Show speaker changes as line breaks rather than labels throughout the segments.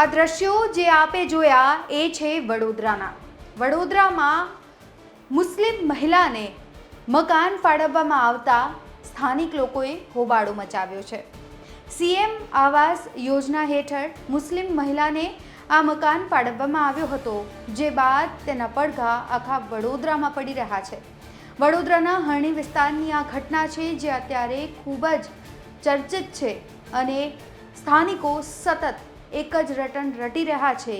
આ દ્રશ્યો જે આપે જોયા એ છે વડોદરાના. વડોદરામાં મુસ્લિમ મહિલાને મકાન ફાળવવામાં આવતા સ્થાનિક લોકોએ હોબાળો મચાવ્યો છે. સીએમ આવાસ યોજના હેઠળ મુસ્લિમ મહિલાને આ મકાન ફાળવવામાં આવ્યો હતો, જે બાદ તેના પડઘા આખા વડોદરામાં પડી રહ્યા છે. વડોદરાના હરણી વિસ્તારની આ ઘટના છે જે અત્યારે ખૂબ જ ચર્ચિત છે અને સ્થાનિકો સતત એક જ રટણ રટી રહ્યા છે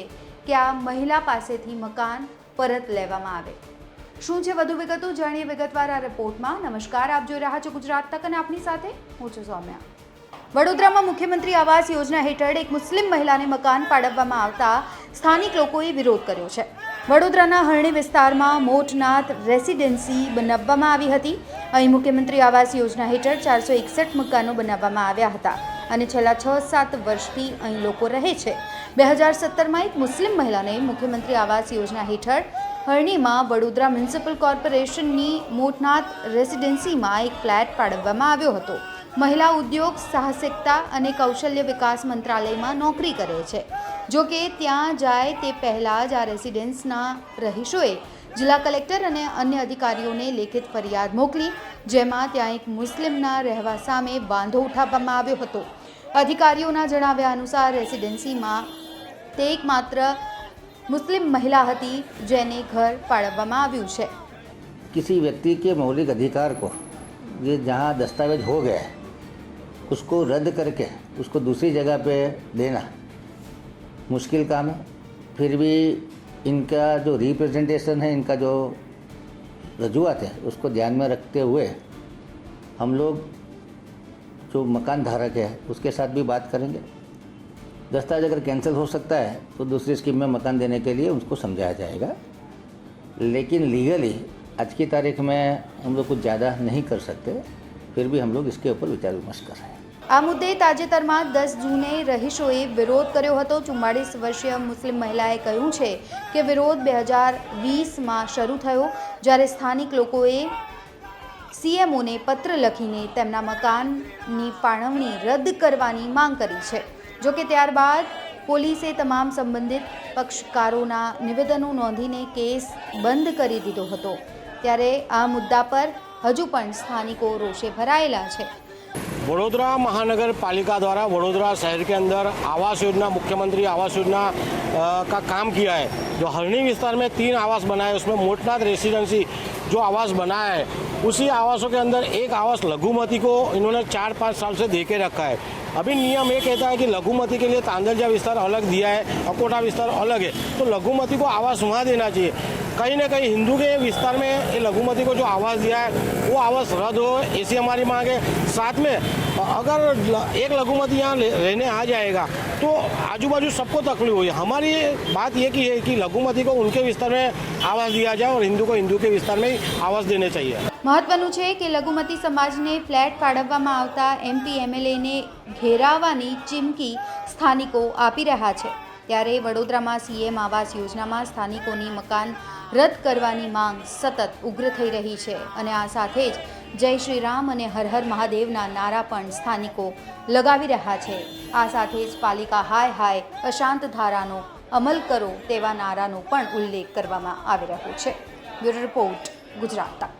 કે આ મહિલા પાસેથી મકાન પરત લેવામાં આવે. શું છે વધુ વિગતો જાણીએ વિગતવાર આ રિપોર્ટમાં. નમસ્કાર, આપ જોઈ રહ્યા છો ગુજરાત તક અને આપની સાથે હું છું સૌમ્યા. વડોદરામાં મુખ્યમંત્રી આવાસ યોજના હેઠળ એક મુસ્લિમ મહિલાને મકાન પાડવવામાં આવતા સ્થાનિક લોકોએ વિરોધ કર્યો છે. વડોદરાના હરણી વિસ્તારમાં મોટનાથ રેસિડેન્સી બનાવવામાં આવી હતી. અહીં મુખ્યમંત્રી આવાસ યોજના હેઠળ ચારસો એકસઠ મકાનો બનાવવામાં આવ્યા હતા. અને છેલ્લા છ, સાત વર્ષથી અહીં લોકો રહે છે. બે હજાર સત્તરમાં એક મુસ્લિમ મહિલાને મુખ્યમંત્રી આવાસ યોજના હેઠળ હરણીમાં વડોદરા મ્યુનિસિપલ કોર્પોરેશનની મોટનાથ રેસિડેન્સીમાં એક ફ્લેટ ફાળવવામાં આવ્યો હતો. મહિલા ઉદ્યોગ, સાહસિકતા અને કૌશલ્ય વિકાસ મંત્રાલયમાં નોકરી કરે છે. જો કે ત્યાં જાય તે પહેલાં જ આ રેસિડેન્સના રહીશોએ જિલ્લા કલેક્ટર અને અન્ય અધિકારીઓને લેખિત ફરિયાદ મોકલી જેમાં ત્યાં એક મુસ્લિમના રહેવા સામે વાંધો ઉઠાવવામાં આવ્યો હતો અધિકારીઓના જણાવ્યા અનુસાર રેસિડેન્સીમાં તે એકમાત્ર મુસ્લિમ મહિલા હતી જેને ઘર ફાળવવામાં આવ્યું છે
किसी व्यक्ति के मौलिक अधिकार को ये जहाँ दस्तावेज हो गया है उसको रद्द करके उसको दूसरी जगह पे देना मुश्किल काम है फिर भी इनका जो रिप्रेजेंटेशन है, इनका जो रजूआत है, उसको ध्यान में रखते हुए हम लोग जो मकान धारक है, उसके साथ भी बात करेंगे। दस्तावेज़ अगर कैंसिल हो सकता है तो दूसरी स्कीम में मकान देने के लिए उसको समझाया जाएगा। लेकिन लीगली आज की तारीख में हम लोग कुछ ज़्यादा नहीं कर सकते, फिर भी हम लोग इसके ऊपर विचार विमर्श कर रहे हैं।
આ મુદ્દે તાજેતરમાં દસ જૂને રહીશોએ વિરોધ કર્યો હતો. ચુમ્માળીસ વર્ષીય મુસ્લિમ મહિલાએ કહ્યું છે કે વિરોધ બે હજાર વીસમાં શરૂ થયો, જ્યારે સ્થાનિક લોકોએ સીએમઓને પત્ર લખીને તેમના મકાનની ફાળવણી રદ કરવાની માંગ કરી છે. જોકે ત્યારબાદ પોલીસે તમામ સંબંધિત પક્ષકારોના નિવેદનો નોંધીને કેસ બંધ કરી દીધો હતો. ત્યારે આ મુદ્દા પર હજુ પણ સ્થાનિકો રોષે ભરાયેલા છે.
वडोदरा महानगर पालिका द्वारा वडोदरा शहर के अंदर आवास योजना, मुख्यमंत्री आवास योजना का काम किया है। जो हरणी विस्तार में तीन आवास बनाए, उसमें मोटनाथ रेसिडेंसी जो आवास बनाया है, उसी आवासों के अंदर एक आवास लघुमती को इन्होंने चार पाँच साल से दे के रखा है। अभी नियम ये कहता है कि लघुमती के लिए तांदलजा विस्तार अलग दिया है, अकोटा विस्तार अलग है। तो लघुमती को आवास वहाँ देना चाहिए। कहीं ना कहीं हिंदू के विस्तार में ये लघुमती को जो आवास दिया है वो आवास रद्द हो ऐसी हमारी मांग है साथ में अगर ल- एक लघुमती यहाँ ले- रहने आ जाएगा तो आजू बाजू सबको तकलीफ हुई हमारी बात ये की है कि लघुमती को उनके विस्तार में आवास दिया जाए और हिंदू को हिंदू के विस्तार में ही आवास देने चाहिए
મહત્વનું છે કે લઘુમતી સમાજને ફ્લેટ ફાળવવામાં આવતા એમપી એમએલએને ઘેરાવાની ચીમકી સ્થાનિકો આપી રહ્યા છે ત્યારે વડોદરામાં સીએમ આવાસ યોજનામાં સ્થાનિકોની મકાન રદ કરવાની માંગ સતત ઉગ્ર થઈ રહી છે અને આ સાથે જ જય શ્રી રામ અને હર હર મહાદેવના નારા પણ સ્થાનિકો લગાવી રહ્યા છે. આ સાથે જ પાલિકા હાય હાય અશાંત ધારાનો અમલ કરો તેવા નારાનો પણ ઉલ્લેખ કરવામાં આવી રહ્યો છે. Bureau report, Gujarat. તક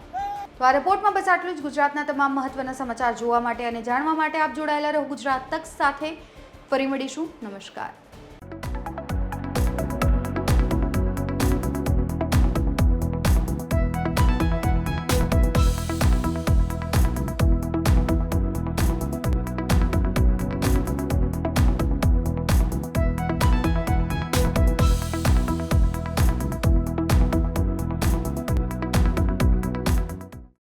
તો આ રિપોર્ટમાં બસ આટલું જ. ગુજરાતના તમામ મહત્વના સમાચાર જોવા માટે અને જાણવા માટે આપ જોડાયેલા રહો ગુજરાત તક સાથે. ફરી મળીશું. નમસ્કાર.